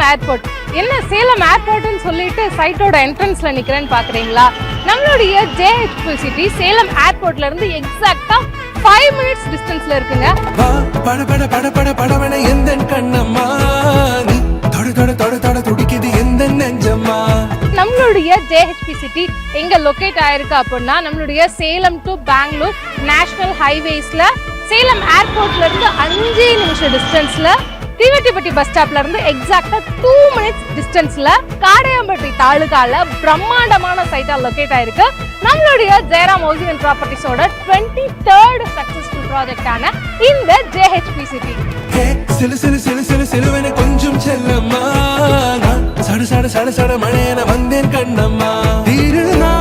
Salem airport என்ன சேலம் ஏர்போர்ட்னு சொல்லிட்டு சைட்டோட என்ட்ரன்ஸ்ல நிக்கிறேன்னு பாக்குறீங்களா? நம்மளுடைய ஜேஹெச்பி சிட்டி சேலம் ஏர்போர்ட்ல இருந்து எக்ஸாக்டா ஃபைவ் மினிட்ஸ் டிஸ்டன்ஸ்ல இருக்குங்க. பட பட பட பட படவன எந்த கண்ணம்மா? தொட தொட தொட தொட துடிக்குது எந்த நெஞ்சம்மா? நம்மளுடைய ஜேஹெச்பி சிட்டி எங்க லொகேட் ஆயிருக்கு அப்படின்னா நம்மளுடைய சேலம் டு பெங்களூர் நேஷனல் ஹைவேஸ்ல சேலம் ஏர்போர்ட்ல இருந்து அஞ்சு நிமிஷம் டிஸ்டன்ஸ்ல தீவட்டிப்பட்டி பஸ் ஸ்டாப்ல இருந்து எக்ஸாக்டா டூ மினிட்ஸ் டிஸ்டன்ஸ்ல காடையாம்பட்டி தாலுகால பிரம்மாண்டமான சைட்டா லொகேட் ஆயிருக்கு. நம்மளுடைய ஜெயராம் ஹவுசிங் அண்ட் ப்ராப்பர்ட்டிஸோட டுவெண்ட்டி தேர்ட் சக்சஸ்ஃபுல் ப்ராஜெக்டான இந்த ஜேஹெச்பி சிட்டி சிலு சிலு சிலு சிலு சிலுவன கொஞ்சம் செல்லம்மா. சடு சட சட சட சட மழையன வந்தேன் கண்ணம்மா. திருநாள்